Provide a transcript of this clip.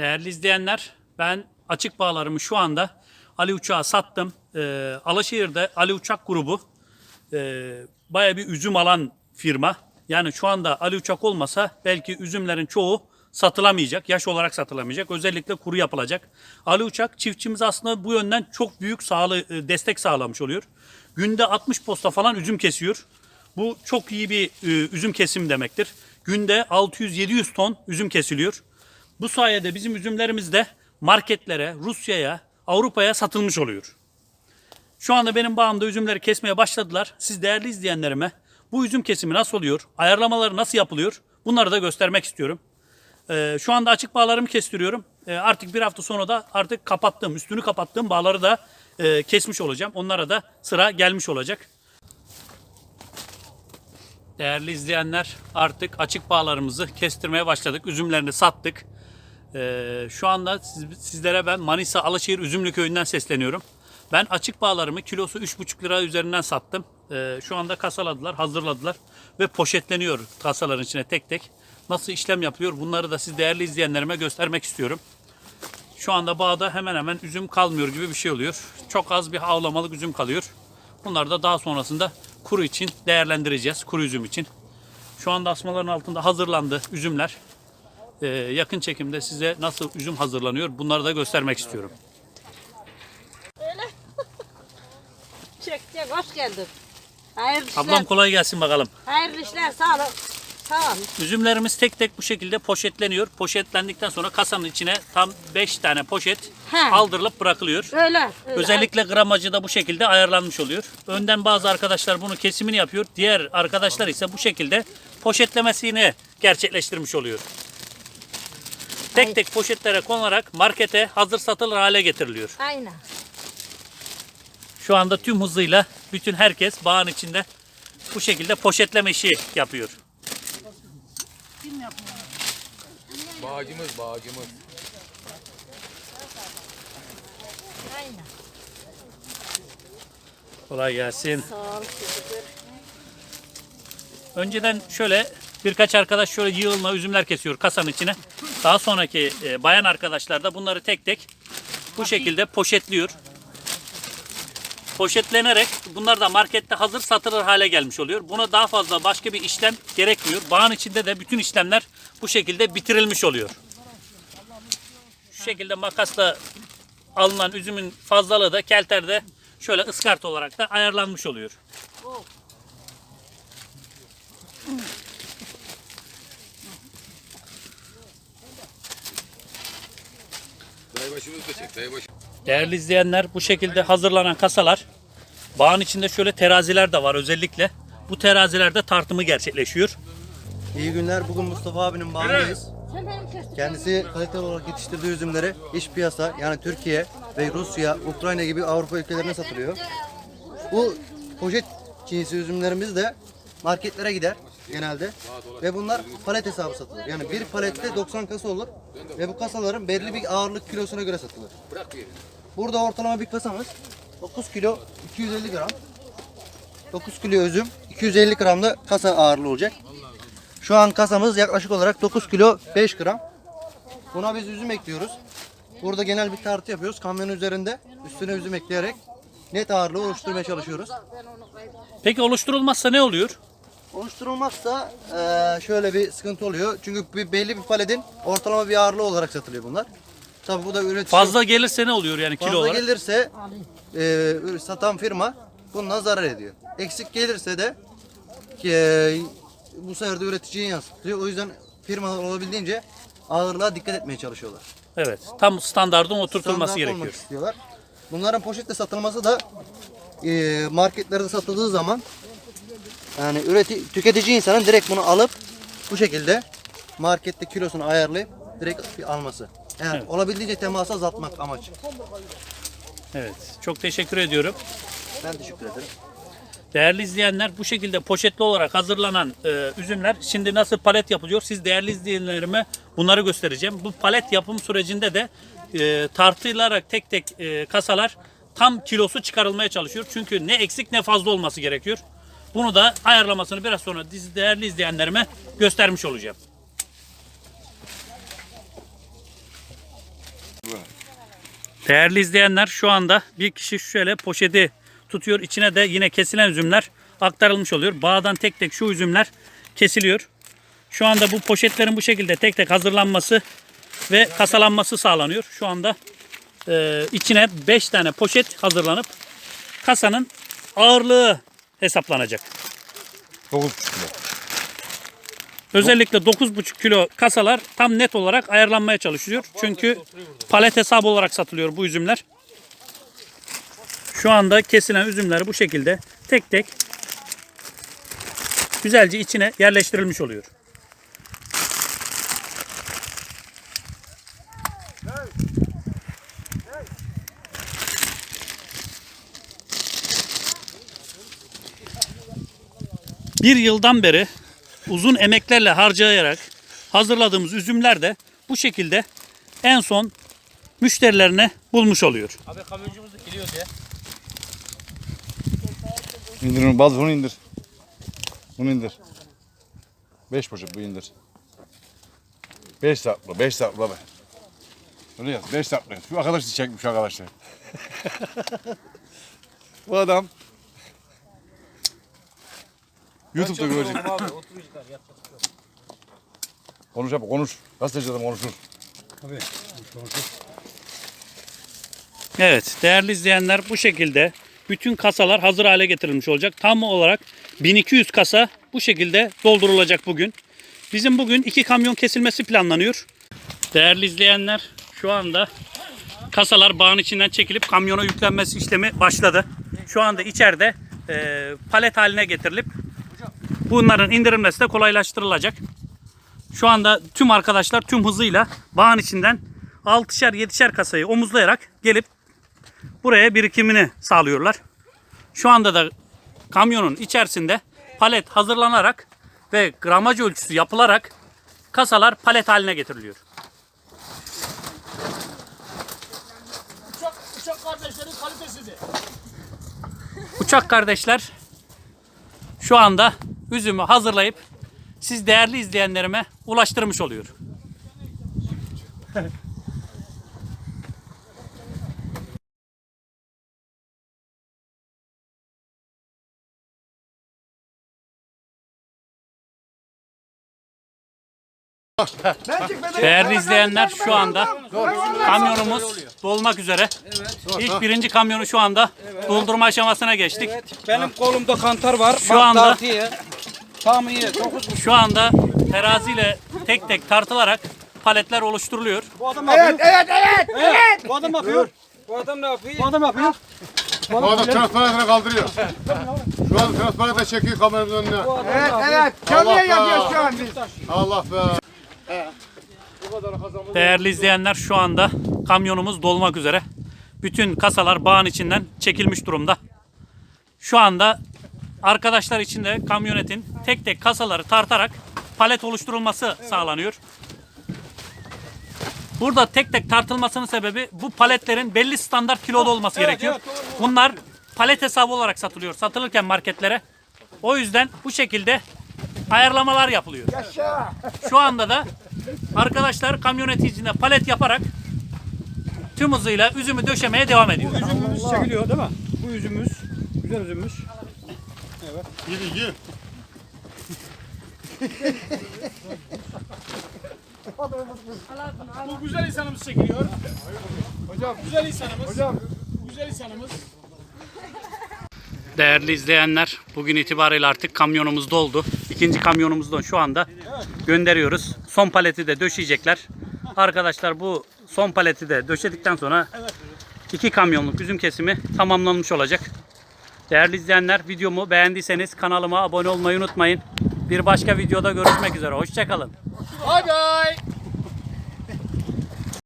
Değerli izleyenler, ben açık bağlarımı şu anda Ali Uçak'a sattım. Ee, Alaşehir'de Ali Uçak grubu e, baya bir üzüm alan firma. Yani şu anda Ali Uçak olmasa belki üzümlerin çoğu satılamayacak, yaş olarak satılamayacak. Özellikle kuru yapılacak. Ali Uçak çiftçimiz aslında bu yönden çok büyük sağlı, e, destek sağlamış oluyor. Günde 60 posta falan üzüm kesiyor. Bu çok iyi bir e, üzüm kesim demektir. Günde 600-700 ton üzüm kesiliyor. Bu sayede bizim üzümlerimiz de marketlere, Rusya'ya, Avrupa'ya satılmış oluyor. Şu anda benim bağımda üzümleri kesmeye başladılar. Siz değerli izleyenlerime bu üzüm kesimi nasıl oluyor, ayarlamaları nasıl yapılıyor bunları da göstermek istiyorum. Ee, şu anda açık bağlarımı kestiriyorum. Ee, artık bir hafta sonra da artık kapattığım, üstünü kapattığım bağları da e, kesmiş olacağım. Onlara da sıra gelmiş olacak. Değerli izleyenler artık açık bağlarımızı kestirmeye başladık. Üzümlerini sattık. Ee, şu anda siz- sizlere ben Manisa Alaşehir Üzümlü Köyü'nden sesleniyorum. Ben açık bağlarımı kilosu 3,5 lira üzerinden sattım. Ee, şu anda kasaladılar, hazırladılar ve poşetleniyor kasaların içine tek tek. Nasıl işlem yapılıyor bunları da siz değerli izleyenlerime göstermek istiyorum. Şu anda bağda hemen hemen üzüm kalmıyor gibi bir şey oluyor. Çok az bir avlamalık üzüm kalıyor. Bunları da daha sonrasında kuru için değerlendireceğiz. Kuru üzüm için. Şu anda asmaların altında hazırlandı üzümler. Ee, yakın çekimde size nasıl üzüm hazırlanıyor bunları da göstermek istiyorum. Öyle. Çek çek hoş geldin. Hayırlı işler. Ablam kolay gelsin bakalım. Hayırlı işler sağ olun. Olun. Üzümlerimiz tek tek bu şekilde poşetleniyor. Poşetlendikten sonra kasanın içine tam 5 tane poşet He. aldırılıp bırakılıyor. Öyle. öyle. Özellikle gramajı da bu şekilde ayarlanmış oluyor. Önden bazı arkadaşlar bunu kesimini yapıyor. Diğer arkadaşlar ise bu şekilde poşetlemesini gerçekleştirmiş oluyor. Tek tek poşetlere konularak markete hazır satılır hale getiriliyor. Aynen. Şu anda tüm hızıyla bütün herkes bağın içinde bu şekilde poşetleme işi yapıyor. Bağcımız, bağcımız. Aynen. Kolay gelsin. Sağ ol. Önceden şöyle birkaç arkadaş şöyle yığılma üzümler kesiyor kasanın içine. Daha sonraki e, bayan arkadaşlar da bunları tek tek bu şekilde poşetliyor. Poşetlenerek bunlar da markette hazır satılır hale gelmiş oluyor. Buna daha fazla başka bir işlem gerekmiyor. Bağın içinde de bütün işlemler bu şekilde bitirilmiş oluyor. Şu şekilde makasla alınan üzümün fazlalığı da kelterde şöyle ıskart olarak da ayarlanmış oluyor. Da çek. Değerli izleyenler bu şekilde hazırlanan kasalar bağın içinde şöyle teraziler de var özellikle. Bu terazilerde tartımı gerçekleşiyor. İyi günler. Bugün Mustafa abinin bağındayız. Kendisi kaliteli olarak yetiştirdiği üzümleri iç piyasa yani Türkiye ve Rusya, Ukrayna gibi Avrupa ülkelerine satılıyor. Bu poşet cinsi üzümlerimiz de marketlere gider genelde ve bunlar palet hesabı satılır. Yani bir palette 90 kasa olur ve bu kasaların belli bir ağırlık kilosuna göre satılır. Burada ortalama bir kasamız 9 kilo 250 gram. 9 kilo üzüm 250 gram da kasa ağırlığı olacak. Şu an kasamız yaklaşık olarak 9 kilo 5 gram. Buna biz üzüm ekliyoruz. Burada genel bir tartı yapıyoruz. Kamyonun üzerinde üstüne üzüm ekleyerek net ağırlığı oluşturmaya çalışıyoruz. Peki oluşturulmazsa ne oluyor? Oluşturulmazsa eee, şöyle bir sıkıntı oluyor. Çünkü bir belli bir paletin ortalama bir ağırlığı olarak satılıyor bunlar. Tabii bu da üretici Fazla gelirse ne oluyor yani kilo fazla olarak? gelirse eee, satan firma bundan zarar ediyor. Eksik gelirse de eee, bu sefer de üreticiye yansıtıyor. O yüzden firmalar olabildiğince ağırlığa dikkat etmeye çalışıyorlar. Evet. Tam standardın oturtulması Standart gerekiyor. olmak istiyorlar. Bunların poşetle satılması da eee marketlerde satıldığı zaman yani üreti, tüketici insanın direkt bunu alıp bu şekilde markette kilosunu ayarlayıp direkt alması. Yani Evet. olabildiğince teması azaltmak amaç. Evet. Çok teşekkür ediyorum. Ben teşekkür ederim. Değerli izleyenler bu şekilde poşetli olarak hazırlanan e, üzümler şimdi nasıl palet yapılıyor? Siz değerli izleyenlerime bunları göstereceğim. Bu palet yapım sürecinde de e, tartılarak tek tek e, kasalar tam kilosu çıkarılmaya çalışıyor. Çünkü ne eksik ne fazla olması gerekiyor. Bunu da ayarlamasını biraz sonra dizi değerli izleyenlerime göstermiş olacağım. Değerli izleyenler şu anda bir kişi şöyle poşeti tutuyor. İçine de yine kesilen üzümler aktarılmış oluyor. Bağdan tek tek şu üzümler kesiliyor. Şu anda bu poşetlerin bu şekilde tek tek hazırlanması ve kasalanması sağlanıyor. Şu anda e, içine 5 tane poşet hazırlanıp kasanın ağırlığı hesaplanacak. 9,5 kilo. Özellikle 9,5 kilo kasalar tam net olarak ayarlanmaya çalışılıyor. Çünkü palet hesabı olarak satılıyor bu üzümler. Şu anda kesilen üzümler bu şekilde tek tek güzelce içine yerleştirilmiş oluyor. Bir yıldan beri uzun emeklerle harcayarak hazırladığımız üzümler de bu şekilde en son müşterilerine bulmuş oluyor. İndir onu, baz bunu indir. Bunu indir. Beş poşet bu indir. Beş saklı, beş saklı be. Öyle yaz, beş saklı. Şu arkadaş da çekmiş şu arkadaşlar. bu adam. YouTube'da görecek. Konuş abi konuş. Gazeteci adam konuşur. Evet değerli izleyenler bu şekilde bütün kasalar hazır hale getirilmiş olacak. Tam olarak 1200 kasa bu şekilde doldurulacak bugün. Bizim bugün iki kamyon kesilmesi planlanıyor. Değerli izleyenler şu anda kasalar bağın içinden çekilip kamyona yüklenmesi işlemi başladı. Şu anda içeride e, palet haline getirilip bunların indirilmesi de kolaylaştırılacak. Şu anda tüm arkadaşlar tüm hızıyla bağın içinden 6'şer 7'şer kasayı omuzlayarak gelip buraya birikimini sağlıyorlar. Şu anda da kamyonun içerisinde palet hazırlanarak ve gramaj ölçüsü yapılarak kasalar palet haline getiriliyor. Uçak kardeşlerin kalitesizi. Uçak kardeşler şu anda üzümü hazırlayıp siz değerli izleyenlerime ulaştırmış oluyor. Değerli izleyenler şu anda kamyonumuz dolmak üzere. İlk birinci kamyonu şu anda doldurma aşamasına geçtik. Benim kolumda kantar var. Şu anda-. Tam iyi. Dokuz Şu anda teraziyle tek tek tartılarak paletler oluşturuluyor. Bu adam ne yapıyor? Evet, evet, evet, Bu adam ne yapıyor? Bu adam ne yapıyor? Bu adam ne yapıyor? Bu adam transparanını kaldırıyor. Şu an transparanı çekiyor kameranın önüne. Evet, evet. Canlıya yapıyoruz şu an biz. Allah be. Değerli izleyenler şu anda kamyonumuz dolmak üzere. Bütün kasalar bağın içinden çekilmiş durumda. Şu anda arkadaşlar içinde kamyonetin tek tek kasaları tartarak palet oluşturulması sağlanıyor. Burada tek tek tartılmasının sebebi bu paletlerin belli standart kiloda olması gerekiyor. Bunlar palet hesabı olarak satılıyor. Satılırken marketlere. O yüzden bu şekilde ayarlamalar yapılıyor. Şu anda da arkadaşlar kamyonetin içinde palet yaparak tüm hızıyla üzümü döşemeye devam ediyor. Üzümümüz çekiliyor değil mi? Bu üzümümüz. Güzel üzümümüz. Gidin gidin. Bu güzel insanımız çekiliyor. Hocam. Güzel insanımız. Hocam. Güzel insanımız. Değerli izleyenler, bugün itibariyle artık kamyonumuz doldu. İkinci kamyonumuzu da şu anda gönderiyoruz. Son paleti de döşeyecekler. Arkadaşlar bu son paleti de döşedikten sonra iki kamyonluk üzüm kesimi tamamlanmış olacak. Değerli izleyenler, videomu beğendiyseniz kanalıma abone olmayı unutmayın. Bir başka videoda görüşmek üzere. Hoşçakalın. Bay bay.